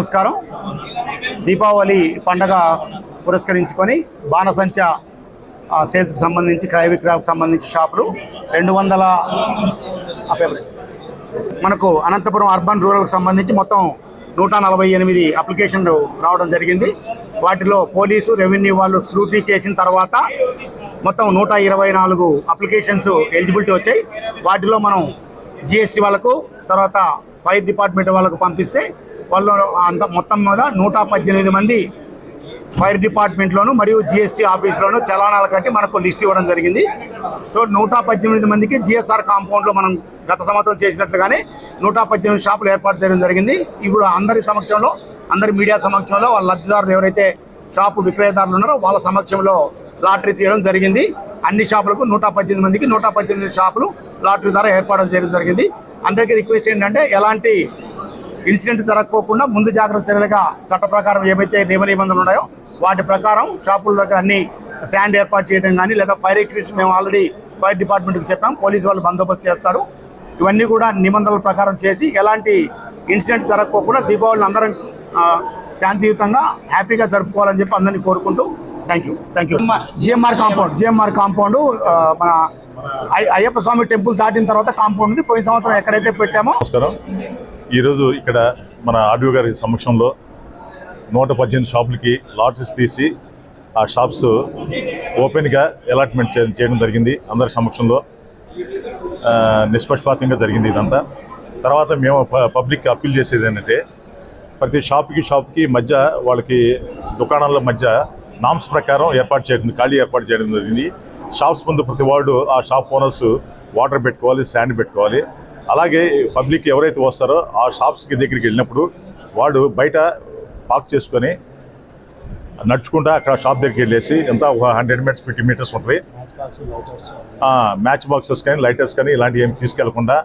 నమస్కారం. దీపావళి పండగ పురస్కరించుకొని బాణసంచ సేల్స్కి సంబంధించి క్రయ విక్రయాలకు సంబంధించి షాపులు రెండు వందల మనకు అనంతపురం అర్బన్ రూరల్కి సంబంధించి మొత్తం నూట నలభై ఎనిమిది అప్లికేషన్లు రావడం జరిగింది. వాటిలో పోలీసు రెవెన్యూ వాళ్ళు స్క్రూటనీ చేసిన తర్వాత మొత్తం నూట ఇరవై నాలుగు అప్లికేషన్స్ ఎలిజిబిలిటీ వచ్చాయి. వాటిలో మనం జిఎస్టీ వాళ్ళకు తర్వాత ఫైర్ డిపార్ట్మెంట్ వాళ్ళకు పంపిస్తే వాళ్ళు అంత మొత్తం మీద నూట పద్దెనిమిది మంది ఫైర్ డిపార్ట్మెంట్లోను మరియు జిఎస్టీ ఆఫీస్లోను చలానాలు కట్టి మనకు లిస్ట్ ఇవ్వడం జరిగింది. సో నూట పద్దెనిమిది మందికి జిఎస్ఆర్ కాంపౌండ్లో మనం గత సంవత్సరం చేసినట్లుగానే నూట పద్దెనిమిది షాపులు ఏర్పాటు చేయడం జరిగింది. ఇప్పుడు అందరి సమక్షంలో అందరి మీడియా సమక్షంలో వాళ్ళ లబ్ధిదారులు ఎవరైతే షాపు విక్రయదారులు ఉన్నారో వాళ్ళ సమక్షంలో లాటరీ తీయడం జరిగింది. అన్ని షాపులకు నూట పద్దెనిమిది మందికి నూట పద్దెనిమిది షాపులు లాటరీ ద్వారా ఏర్పాటు చేయడం జరిగింది. అందరికీ రిక్వెస్ట్ ఏంటంటే ఎలాంటి ఇన్సిడెంట్ జరగకోకుండా ముందు జాగ్రత్త చర్యలుగా చట్ట ప్రకారం ఏవైతే నియమ నిబంధనలు ఉన్నాయో వాటి ప్రకారం షాపుల దగ్గర అన్ని శాండ్ ఏర్పాటు చేయడం కానీ లేదా ఫైర్ ఎక్విప్మెంట్స్ మేము ఆల్రెడీ ఫైర్ డిపార్ట్మెంట్కి చెప్పాం పోలీసు వాళ్ళు బందోబస్తు చేస్తారు. ఇవన్నీ కూడా నిబంధనల ప్రకారం చేసి ఎలాంటి ఇన్సిడెంట్ జరగకోకుండా దీపావళిని అందరం ఆ, శాంతియుతంగా హ్యాపీగా జరుపుకోవాలని చెప్పి అందరినీ కోరుకుంటూ thank you thank you GMR compound GMR compound మన అయ్య- అయ్యప్ప స్వామి టెంపుల్ దాటిన తర్వాత కాంపౌండ్ ఉంది. పోయిన సంవత్సరం ఎక్కడైతే పెట్టామో నమస్కారం. ఈరోజు ఇక్కడ మన ఆర్డీఓ గారి సమక్షంలో నూట పద్దెనిమిది షాపులకి లాటరీస్ తీసి ఆ షాప్స్ ఓపెన్గా అలాట్మెంట్ చేయడం జరిగింది అందరి సమక్షంలో. నిష్పక్షపాతంగా జరిగింది ఇదంతా. తర్వాత మేము ప- పబ్లిక్ అప్పీల్ చేసేది ఏంటంటే ప్రతి షాప్కి షాప్కి మధ్య వాళ్ళకి దుకాణాల మధ్య నామ్స్ ప్రకారం ఏర్పాటు చేయడం ఖాళీ ఏర్పాటు చేయడం జరిగింది. షాప్స్ ముందు ప్రతి వాళ్ళు ఆ షాప్ ఓనర్స్ వాటర్ పెట్టుకోవాలి శాండ్ పెట్టుకోవాలి. అలాగే పబ్లిక్ ఎవరైతే వస్తారో ఆ షాప్స్కి దగ్గరికి వెళ్ళినప్పుడు వాడు బయట పార్క్ చేసుకొని నడుచుకుంటా అక్కడ షాప్ దగ్గరికి వెళ్ళేసి ఎంత ఒక హండ్రెడ్ మీటర్స్ ఫిఫ్టీ మీటర్స్ ఉంటుంది మ్యాచ్ బాక్సెస్ కానీ లైటర్స్ కానీ ఇలాంటివి ఏమి తీసుకెళ్ళకుండా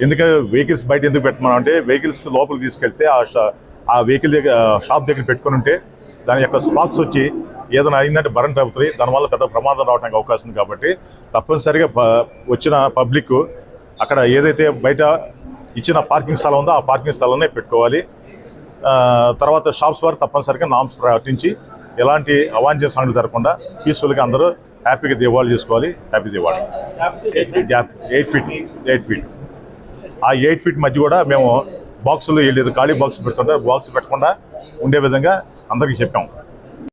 ఎందుకంటే వెహికల్స్ బయట ఎందుకు పెట్టమన్నాం అంటే వెహికల్స్ లోపలికి తీసుకెళ్తే ఆ షా- ఆ వెహికల్ దగ్గర షాప్ దగ్గర పెట్టుకుని ఉంటే దాని యొక్క స్పాక్స్ వచ్చి ఏదైనా అయిందంటే బరంట్ అవుతుంది దానివల్ల పెద్ద ప్రమాదం రావడానికి అవకాశం ఉంది కాబట్టి తప్పనిసరిగా ప- వచ్చిన పబ్లిక్ అక్కడ ఏదైతే బయట ఇచ్చిన పార్కింగ్ స్థలం ఉందో ఆ పార్కింగ్ స్థలంలో పెట్టుకోవాలి. తర్వాత షాప్స్ వారు తప్పనిసరిగా నామ్స్ పాటించి ఎలాంటి అవాంఛనీయ సంఘటన జరగకుండా పీస్ఫుల్గా అందరూ హ్యాపీగా దివాళీ చేసుకోవాలి. Happy Diwali eight feet eight feet ఆ ఎయిట్ ఫీట్ మధ్య కూడా మేము బాక్సులు లేదు ఖాళీ బాక్స్ పెడుతుంటే బాక్స్ పెట్టకుండా ఉండే విధంగా అందరికీ చెప్పాము.